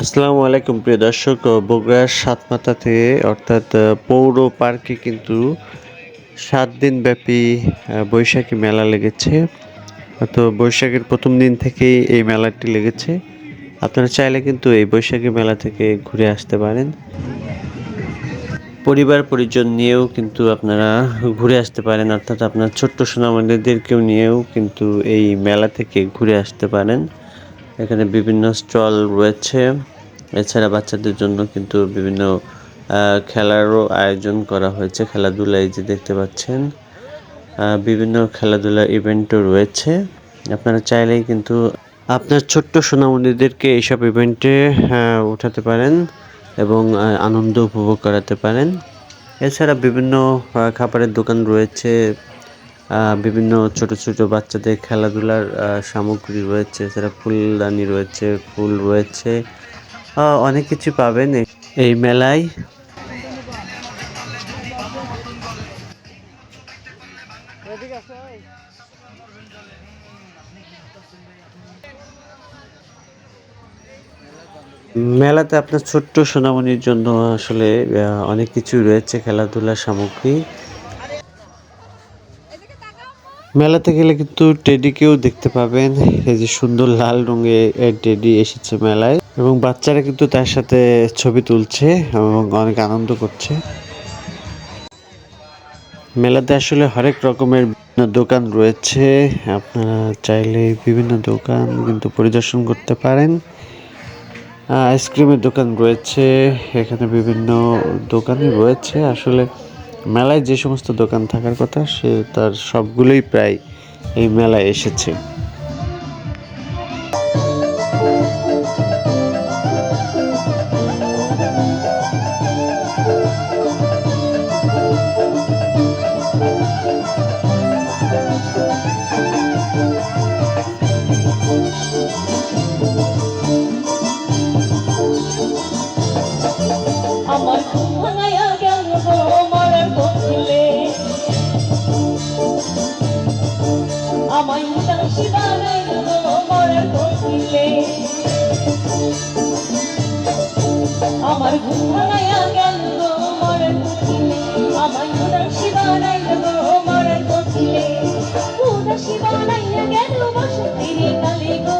আসসালামু আলাইকুম, প্রিয় দর্শক। বগুড়ার সাতমাথা থেকে, অর্থাৎ পৌর পার্কে কিন্তু সাত দিন ব্যাপী বৈশাখী মেলা লেগেছে। তো বৈশাখের প্রথম দিন থেকেই এই মেলাটি লেগেছে। আপনারা চাইলে কিন্তু এই বৈশাখী মেলা থেকে ঘুরে আসতে পারেন। পরিবার, পরিজন নিয়েও কিন্তু আপনারা ঘুরে আসতে পারেন। অর্থাৎ আপনার ছোট্ট সোনামণিদেরকেও নিয়েও কিন্তু এই মেলা থেকে ঘুরে আসতে পারেন। এখানে বিভিন্ন স্টল রয়েছে। এছাড়া বাচ্চাদের জন্য কিন্তু বিভিন্ন খেলারও আয়োজন করা হয়েছে। খেলাধুলা এই যে দেখতে পাচ্ছেন। বিভিন্ন খেলাধুলার ইভেন্টও রয়েছে। আপনারা চাইলেই কিন্তু আপনার ছোট্ট সোনামণিদেরকে এইসব ইভেন্টে উঠাতে পারেন এবং আনন্দ উপভোগ করাতে পারেন। এছাড়া বিভিন্ন খাবারের দোকান রয়েছে। বিভিন্ন ছোট ছোট বাচ্চাদের খেলাধুলার সামগ্রী রয়েছে এছাড়া ফুলদানি রয়েছে, ফুল রয়েছে অনেক কিছু পাবেন এই- মেলায়। মেলাতে আপনার ছোট্ট সোনামণির জন্য আসলে অনেক কিছু রয়েছে খেলাধুলার সামগ্রী। মেলাতে গেলে কিন্তু টেডিকেও দেখতে পাবেন। এই যে সুন্দর লাল রঙের টেডি এসেছে মেলায় এবং বাচ্চারা কিন্তু তার সাথে ছবি তুলছে এবং অনেক আনন্দ করছে। মেলাতে আসলে হরেক রকমের দোকান রয়েছে। আপনারা চাইলে বিভিন্ন দোকান কিন্তু পরিদর্শন করতে পারেন। আইসক্রিমের দোকান রয়েছে। এখানে বিভিন্ন দোকানই রয়েছে। আসলে মেলায় যে সমস্ত দোকান থাকার কথা সে তার সবগুলোই প্রায় এই মেলায় এসেছে। আমার আমার ঘুমানায়া গেল গো মরের কঠিলে আমার উদাসী বানাইল গো মরের কঠিলে উদাসী বানাইয়া গেল বসতির কালে গো।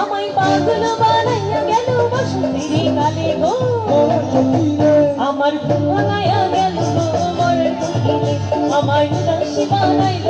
আমায় পাগল বানাইয়া গেল বসতির কালে গো। আমার ঘুমানায়া গেল গো মরের কঠিলে আমার উদাসী বানাইল